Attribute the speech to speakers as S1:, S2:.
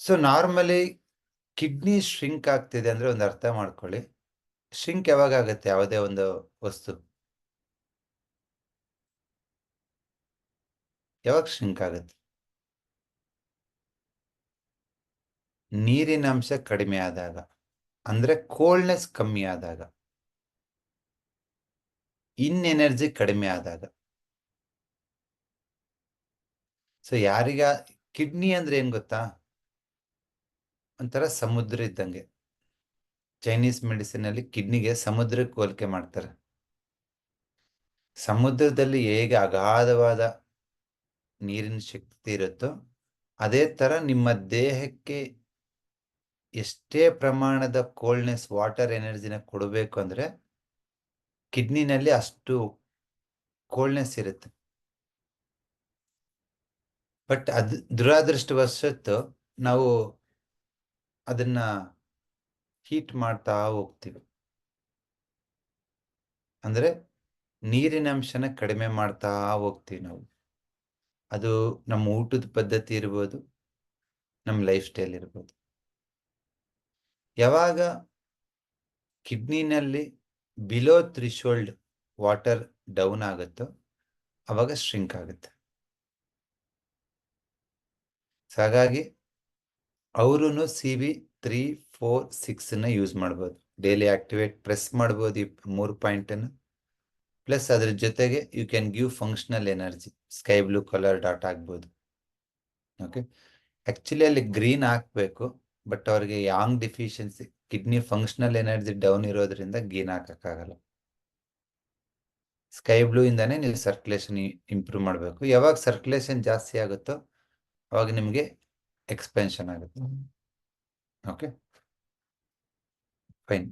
S1: So normally kidney shrink ಆಗ್ತಿದೆ ಅಂದ್ರೆ ಒಂದು ಅರ್ಥ ಮಾಡ್ಕೊಳ್ಳಿ. ಶ್ರಿಂಕ್ ಯಾವಾಗ ಆಗುತ್ತೆ? ಯಾವುದೇ ಒಂದು ವಸ್ತು. ಯಾವಾಗ ಶ್ರಿಂಕ್ ಆಗುತ್ತೆ? ನೀರಿನ ಅಂಶ ಕಡಿಮೆ ಆದಾಗ, ಅಂದ್ರೆ ಕೋಲ್ಡ್ನೆಸ್ ಕಮ್ಮಿ ಆದಾಗ ಇನ್ ಎನರ್ಜಿ ಕಡಿಮೆ ಆದಾಗ. ಸೊ ಯಾರಿಗ ಕಿಡ್ನಿ ಅಂದ್ರೆ ಏನು ಗೊತ್ತಾ? ಒಂಥರ ಸಮುದ್ರ ಇದ್ದಂಗೆ. ಚೈನೀಸ್ ಮೆಡಿಸಿನ್ ಅಲ್ಲಿ ಕಿಡ್ನಿಗೆ ಸಮುದ್ರಕ್ಕೆ ಹೋಲಿಕೆ ಮಾಡ್ತಾರೆ. ಸಮುದ್ರದಲ್ಲಿ ಹೇಗೆ ಅಗಾಧವಾದ ನೀರಿನ ಶಕ್ತಿ ಇರುತ್ತೋ, ಅದೇ ತರ ನಿಮ್ಮ ದೇಹಕ್ಕೆ ಎಷ್ಟೇ ಪ್ರಮಾಣದ ಕೋಲ್ಡ್ನೆಸ್ ವಾಟರ್ ಎನರ್ಜಿನ ಕೊಡಬೇಕು ಅಂದ್ರೆ ಕಿಡ್ನಿನಲ್ಲಿ ಅಷ್ಟು ಕೋಲ್ಡ್ನೆಸ್ ಇರುತ್ತೆ. ಬಟ್ ಅದು ದುರಾದೃಷ್ಟವಶತ್ತು ನಾವು ಅದನ್ನ ಹೀಟ್ ಮಾಡ್ತಾ ಹೋಗ್ತೀವಿ. ಅಂದ್ರೆ ನೀರಿನ ಅಂಶನ ಕಡಿಮೆ ಮಾಡ್ತಾ ಹೋಗ್ತೀವಿ ನಾವು. ಅದು ನಮ್ಮ ಊಟದ ಪದ್ಧತಿ ಇರ್ಬೋದು, ನಮ್ಮ ಲೈಫ್ ಸ್ಟೈಲ್ ಇರ್ಬೋದು. ಯಾವಾಗ ಕಿಡ್ನಿನಲ್ಲಿ ಬಿಲೋ ತ್ರಿಶೋಲ್ಡ್ ವಾಟರ್ ಡೌನ್ ಆಗುತ್ತೋ ಅವಾಗ ಶ್ರಿಂಕ್ ಆಗುತ್ತೆ. ಹಾಗಾಗಿ ಅವರು ಸಿ ಬಿ ತ್ರೀ ಫೋರ್ ಸಿಕ್ಸ್ನ ಯೂಸ್ ಮಾಡ್ಬೋದು. ಡೈಲಿ ಆಕ್ಟಿವೇಟ್ ಪ್ರೆಸ್ ಮಾಡ್ಬೋದು ಈ ಮೂರು ಪಾಯಿಂಟನ್ನು ಪ್ಲಸ್ ಅದ್ರ ಜೊತೆಗೆ you can give functional energy sky blue colour dot ಆಗ್ಬೋದು. ಓಕೆ ಆ್ಯಕ್ಚುಲಿ ಅಲ್ಲಿ ಗ್ರೀನ್ ಹಾಕ್ಬೇಕು ಬಟ್ ಅವ್ರಿಗೆ yang deficiency kidney functional energy down ಇರೋದ್ರಿಂದ ಗ್ರೀನ್ ಹಾಕೋಕ್ಕಾಗಲ್ಲ. ಸ್ಕೈ ಬ್ಲೂ ಇಂದಾನೆ ನೀವು ಸರ್ಕ್ಯುಲೇಷನ್ ಇಂಪ್ರೂವ್ ಮಾಡಬೇಕು. ಯಾವಾಗ ಸರ್ಕ್ಯುಲೇಷನ್ ಜಾಸ್ತಿ ಆಗುತ್ತೋ, ಅವಾಗ ನಿಮಗೆ ಎಕ್ಸ್ಪೆನ್ಷನ್ ಆಗುತ್ತೆ ಓಕೆ ಫೈನ್